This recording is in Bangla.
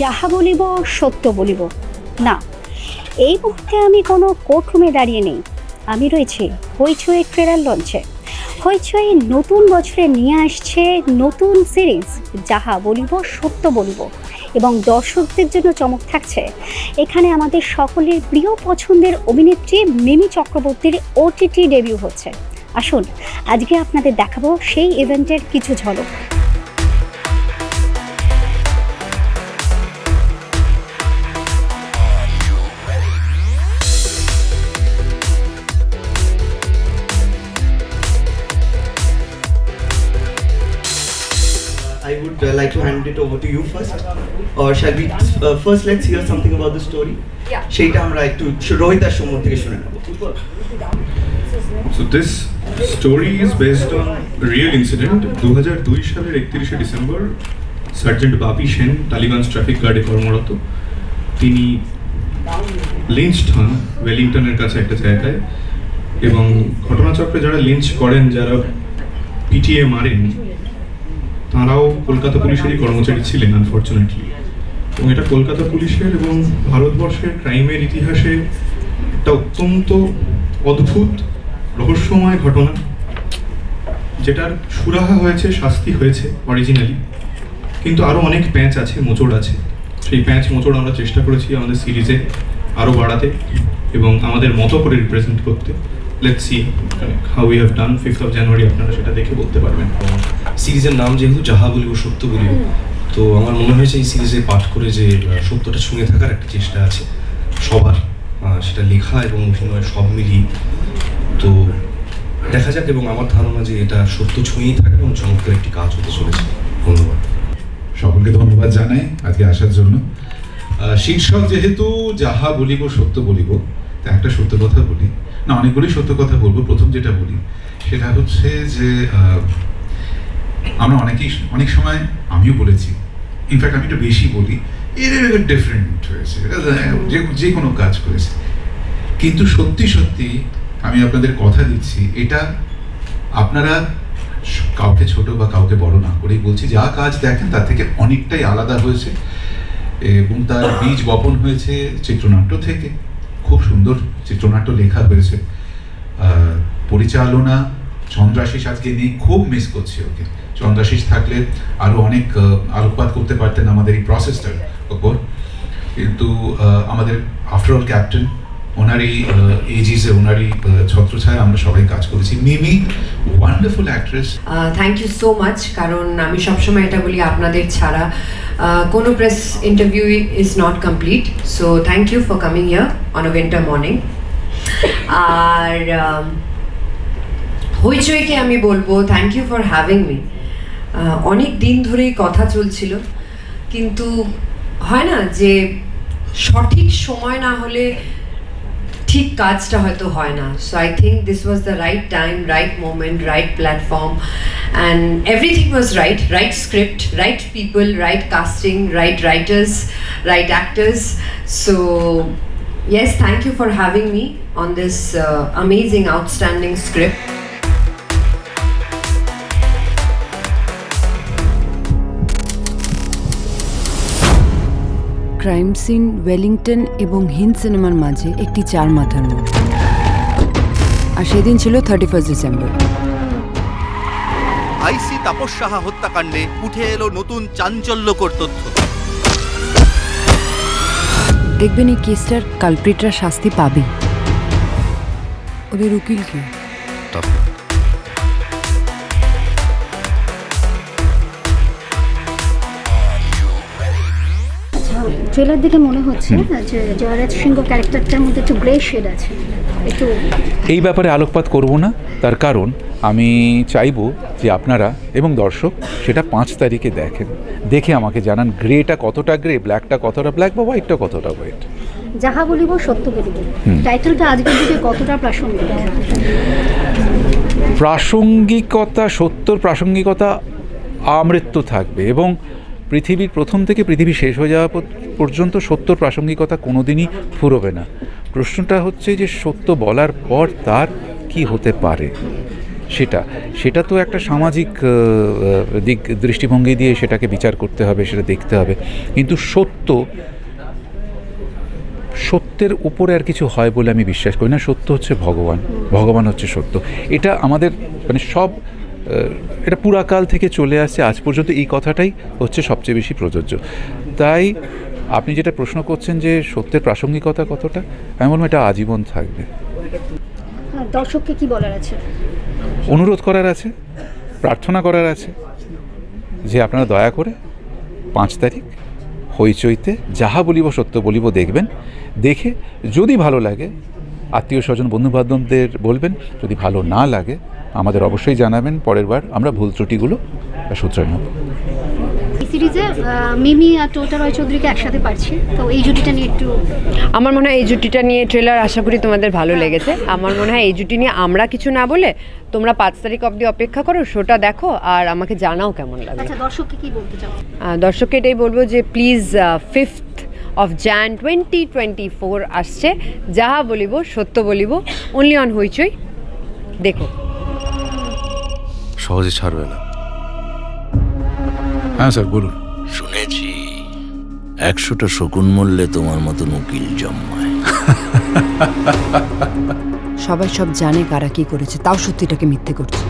যাহা বলিব, সত্য বলিব। না, এই মুহূর্তে আমি কোনো কোর্টরুমে দাঁড়িয়ে নেই। আমি রয়েছি হইচই ট্রেলার লঞ্চে। হইচই নতুন বছরে নিয়ে আসছে নতুন সিরিজ, যাহা বলিব, সত্য বলিব এবং দর্শকদের জন্য চমক থাকছে। এখানে আমাদের সকলের প্রিয় পছন্দের অভিনেত্রী মিমি চক্রবর্তীর ওটিটি ডেবিউ হচ্ছে। আসুন, আজকে আপনাদের দেখাবো সেই ইভেন্টের কিছু ঝলক। I would uh, like to hand it over to you first. Or shall we uh, first let's hear something about the story? Yeah. সেইটা আমরা একটু রোহিত সমর থেকে শুনে নেব So this story is based on a real incident. 2002 সালের একত্রিশে December sergeant Bapi Sen Tollygunge traffic গার্ডে কর্মরত তিনি লিঞ্চড হন ওয়েলিংটনের কাছে একটা জায়গায় এবং ঘটনাচক্রে যারা লিঞ্চ করেন যারা পিটিএ মারেন তারাও কলকাতা পুলিশেরই কর্মচারী ছিলেন আনফর্চুনেটলি এবং এটা কলকাতা পুলিশের এবং ভারতবর্ষের ক্রাইমের ইতিহাসে একটা অত্যন্ত অদ্ভুত, রহস্যময় ঘটনা, যেটার সুরাহা হয়েছে, শাস্তি হয়েছে অরিজিনালি কিন্তু আরও অনেক প্যাঁচ আছে, মোচড় আছে। সেই প্যাঁচ, মোচড় আমরা চেষ্টা করেছি আমাদের সিরিজে আরও বাড়াতে এবং আমাদের মতো করে রিপ্রেজেন্ট করতে। Let's see how we have done fifth of January আপনারা সেটা দেখে বলতে পারবেন। সিরিজের নাম যেহেতু যাহা বলিব সত্য বলিব তো আমার মনে হয়েছে এই সিরিজে পাঠ করে যে সত্যটা ছুঁয়ে থাকার একটা চেষ্টা আছে সবার সেটা লেখা এবং অভিনয় সব মিলিয়ে। তো দেখা যাক এবং আমার ধারণা যে এটা সত্য ছুঁয়েই থাকে এবং চমৎকার একটি কাজ হতে চলেছে। ধন্যবাদ। সকলকে ধন্যবাদ জানাই আজকে আসার জন্য। শীর্ষক যেহেতু যাহা বলিব সত্য বলিব একটা সত্য কথা বলি। না অনেকগুলি সত্য কথা বলব। প্রথম যেটা বলি, সেটা হচ্ছে যে আমরা অনেকেই অনেক সময় আমিও বলেছি। ইনফ্যাক্ট আমি একটু বেশি বলি, এর ডিফারেন্ট হয়েছে। যে যে কোনো কাজ করেছে। কিন্তু সত্যি সত্যি আমি আপনাদের কথা দিচ্ছি, এটা আপনারা কাউকে ছোট বা কাউকে বড় না করেই বলছি। যা কাজ দেখেন, তার থেকে অনেকটাই আলাদা হয়েছে। এবং তার বীজ বপন হয়েছে চিত্রনাট্য থেকে। খুব সুন্দর চিত্রনাট্য লেখা হয়েছে। পরিচালনা চন্দ্রাশিস আজকে নিয়ে খুব মিস করছি ওকে। চন্দ্রাশিস থাকলে আরও অনেক আলোকপাত করতে পারতেন আমাদের এই প্রসেসটার ওপর কিন্তু আমাদের আফটার অল ক্যাপ্টেন ওনারই এজিসে ওনারই ছত্রছায়া আমরা সবাই কাজ করেছি। Mimi wonderful actress thank you so much কারণ আমি সবসময় এটা বলি আপনাদের ছাড়া। কোনো press interview is not complete so thank you for coming here on winter morning আর হইচইকে আমি বলব thank you for having me অনেক দিন ধরেই কথা চলছিল, কিন্তু হয় না যে সঠিক সময় না হলে ঠিক কাজটা হয়তো হয় না so I think this was the right time right moment right platform and everything was right right script right people right casting right writers right actors so yes thank you for having me on this uh, amazing outstanding script Crime scene Wellington এবং হিন্দ সিনেমার মাঝে একটি চার মাথার মোড় আর সেদিন ছিল thirty first December IC Tapas Saha হত্যাকাণ্ডে উঠে এলো নতুন চাঞ্চল্যকর তথ্য। দেখবেন এই কেসটার কালপ্রিটরা শাস্তি পাবে ওদের উকিল কি? ট্রেলার দেখে মনে হচ্ছে যে জয়রাজ সিংহ ক্যারেক্টারটার মধ্যে একটু গ্রে শেড আছে। একটু এই ব্যাপারে আলোকপাত করব না তার কারণ আমি চাইব যে আপনারা এবং দর্শক সেটা পাঁচ তারিখে দেখেন। দেখে আমাকে জানান গ্রেটা কতটা গ্রে ব্ল্যাকটা কতটা ব্ল্যাক বা হোয়াইটটা কতটা হোয়াইট যাহা বলিব সত্য বলিব। টাইটেলটা আজকের যুগে কতটা প্রাসঙ্গিক? প্রাসঙ্গিকতা সত্যর প্রাসঙ্গিকতা আমৃত্যু থাকবে এবং পৃথিবীর প্রথম থেকে পৃথিবী শেষ হয়ে যাওয়া পর্যন্ত সত্য প্রাসঙ্গিকতা কোনোদিনই ফুরবে না। প্রশ্নটা হচ্ছে যে সত্য বলার পর তার কি হতে পারে? সেটা সেটা তো একটা সামাজিক দিক দৃষ্টিভঙ্গি দিয়ে সেটাকে বিচার করতে হবে, সেটা দেখতে হবে। কিন্তু সত্য, সত্যের উপরে আর কিছু হয় বলে আমি বিশ্বাস করি না। সত্য হচ্ছে ভগবান ভগবান হচ্ছে সত্য। এটা আমাদের মানে সব এটা পুরাকাল থেকে চলে আসছে আজ পর্যন্ত এই কথাটাই হচ্ছে সবচেয়ে বেশি প্রযোজ্য। তাই আপনি যেটা প্রশ্ন করছেন যে সত্যের প্রাসঙ্গিকতা কতটা আমি বলব এটা আজীবন থাকবে। হ্যাঁ, দর্শককে কি বলার আছে? অনুরোধ করার আছে প্রার্থনা করার আছে যে আপনারা দয়া করে পাঁচ তারিখ হইচইতে যাহা বলিব সত্য বলিব দেখবেন দেখে যদি ভালো লাগে আত্মীয় স্বজন বন্ধুবান্ধবদের বলবেন যদি ভালো না লাগে আমাদের অবশ্যই জানাবেন পরের বার আমরা ভুল ত্রুটিগুলো শুধরে নেব। সিরিজে মিমি আর টোটা রয় চৌধুরীকে একসাথে পারছি তো এই জুটিটা নিয়ে একটু আমার মনে হয় এই জুটিটা নিয়ে ট্রেলার আশা করি তোমাদের ভালো লেগেছে। আমার মনে হয় এই জুটি নিয়ে আমরা কিছু না বলে তোমরা পাঁচ তারিখ অবধি অপেক্ষা করো শোটা দেখো আর আমাকে জানাও কেমন লাগে। আচ্ছা দর্শককে কি বলতে চাও? দর্শককে এটাই বলব যে please fifth of Jan twenty twenty four আসছে। যাহা বলিব সত্য বলিব অনলি অন হইচই। দেখো। সহজে ছাড়বে না। হ্যাঁ স্যার বলুন। শুনেছি একশোটা শকুন মূল্যে তোমার মতন উকিল জন্মায়। সবাই সব জানে কারা কি করেছে তাও সত্যিটাকে মিথ্যে করছে।